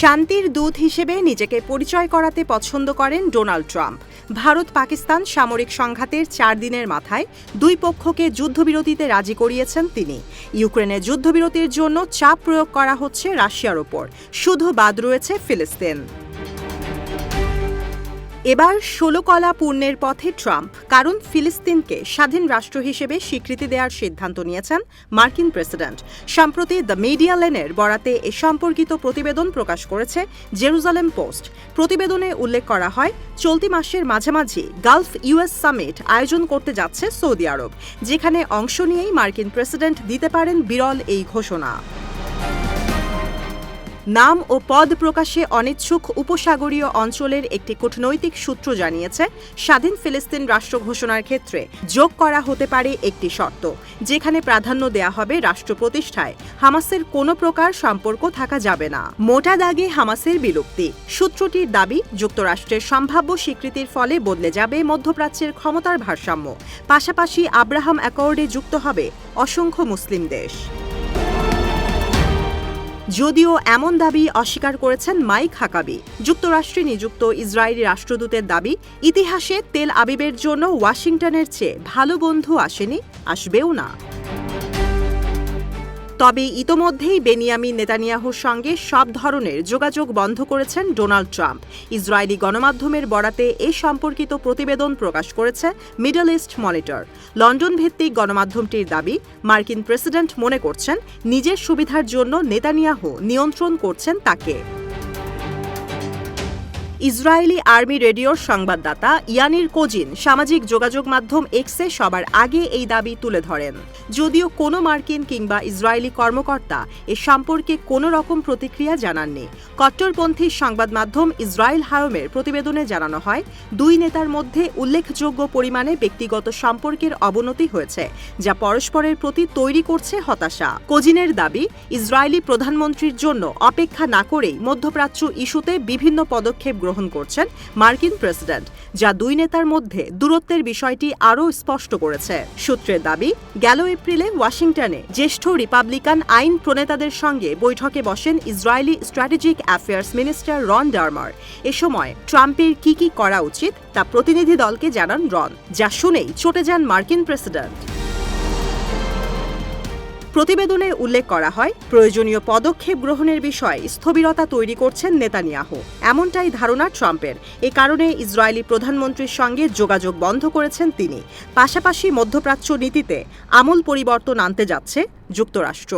শান্তির দূত হিসেবে নিজেকে পরিচয় করাতে পছন্দ করেন ডোনাল্ড ট্রাম্প। ভারত পাকিস্তান সামরিক সংঘাতের চার দিনের মাথায় দুই পক্ষকে যুদ্ধবিরতিতে রাজি করিয়েছেন তিনি। ইউক্রেনে যুদ্ধবিরতির জন্য চাপ প্রয়োগ করা হচ্ছে রাশিয়ার ওপর। শুধু বাদ রয়েছে ফিলিস্তিন। এবার ষোলো কলা পূর্ণের পথে ট্রাম্প, কারণ ফিলিস্তিনকে স্বাধীন রাষ্ট্র হিসেবে স্বীকৃতি দেওয়ার সিদ্ধান্ত নিয়েছেন মার্কিন প্রেসিডেন্ট। সম্প্রতি দ্য মিডিয়া লেনের বরাতে এ সম্পর্কিত প্রতিবেদন প্রকাশ করেছে জেরুজালেম পোস্ট। প্রতিবেদনে উল্লেখ করা হয়, চলতি মাসের মাঝামাঝি গালফ ইউএস সামিট আয়োজন করতে যাচ্ছে সৌদি আরব, যেখানে অংশ নিয়েই মার্কিন প্রেসিডেন্ট দিতে পারেন বিরল এই ঘোষণা। নাম ও পদ প্রকাশে অনিচ্ছুক উপসাগরীয় অঞ্চলের একটি কূটনৈতিক সূত্র জানিয়েছে, স্বাধীন ফিলিস্তিন রাষ্ট্র ঘোষণার ক্ষেত্রে যোগ করা হতে পারে একটি শর্ত, যেখানে প্রাধান্য দেয়া হবে রাষ্ট্র প্রতিষ্ঠায়। হামাসের কোনো প্রকার সম্পর্ক থাকা যাবে না। মোটা দাগে হামাসের বিলুপ্তি। সূত্রটির দাবি, যুক্তরাষ্ট্রের সম্ভাব্য স্বীকৃতির ফলে বদলে যাবে মধ্যপ্রাচ্যের ক্ষমতার ভারসাম্য। পাশাপাশি আব্রাহাম অ্যাকর্ডে যুক্ত হবে অসংখ্য মুসলিম দেশ। যদিও এমন দাবি অস্বীকার করেছেন মাইক হাকাবি। যুক্তরাষ্ট্রে নিযুক্ত ইসরায়েলি রাষ্ট্রদূতের দাবি, ইতিহাসে তেল আবিবের জন্য ওয়াশিংটনের চেয়ে ভালো বন্ধু আসেনি, আসবেও না। তবে ইতোমধ্যেই বেনিয়ামিন নেতানিয়াহুর সঙ্গে সব ধরনের যোগাযোগ বন্ধ করেছেন ডোনাল্ড ট্রাম্প। ইসরায়েলি গণমাধ্যমের বরাতে এ সম্পর্কিত প্রতিবেদন প্রকাশ করেছে মিডল ইস্ট মনিটর। লন্ডন ভিত্তিক গণমাধ্যমটির দাবি, মার্কিন প্রেসিডেন্ট মনে করছেন, নিজের সুবিধার জন্য নেতানিয়াহু নিয়ন্ত্রণ করছেন তাকে। ইসরায়েলি আর্মি রেডিওর সংবাদদাতা ইয়ানির কোজিন সামাজিক যোগাযোগ মাধ্যম এক্সে সবার আগে এই দাবি তুলে ধরেন। যদিও কোনো মার্কিন কিংবা ইসরায়েলি কর্মকর্তা এ সম্পর্কে কোনো রকম প্রতিক্রিয়া জানাননি। কট্টরপন্থী সংবাদ মাধ্যম ইসরায়েল হায়মের প্রতিবেদনে জানানো হয়, দুই নেতার মধ্যে উল্লেখযোগ্য পরিমাণে ব্যক্তিগত সম্পর্কের অবনতি হয়েছে, যা পরস্পরের প্রতি তৈরি করছে হতাশা। কোজিনের দাবি, ইসরায়েলি প্রধানমন্ত্রীর জন্য অপেক্ষা না করেই মধ্যপ্রাচ্য ইস্যুতে বিভিন্ন পদক্ষেপ গ্রহণ করছেন মার্কিন প্রেসিডেন্ট, যা দুই নেতার মধ্যে দূরত্বের বিষয়টি আরও স্পষ্ট করেছে। সূত্রের দাবি, গেল এপ্রিলে ওয়াশিংটনে জ্যেষ্ঠ রিপাবলিকান আইন প্রণেতাদের সঙ্গে বৈঠকে বসেন Israeli strategic affairs minister Ron Dermer. এ সময় ট্রাম্পের কি কি করা উচিত তা প্রতিনিধি দলকে জানান রন, যা শুনেই চটে যান মার্কিন প্রেসিডেন্ট। প্রতিবেদনে উল্লেখ করা হয়, প্রয়োজনীয় পদক্ষেপ গ্রহণের বিষয়ে স্থবিরতা তৈরি করছেন নেতানিয়াহু। এমনটাই ধারণা ট্রাম্পের। এ কারণে ইসরায়েলি প্রধানমন্ত্রীর সঙ্গে যোগাযোগ বন্ধ করেছেন তিনি। পাশাপাশি মধ্যপ্রাচ্য নীতিতে আমূল পরিবর্তন আনতে যাচ্ছে যুক্তরাষ্ট্র।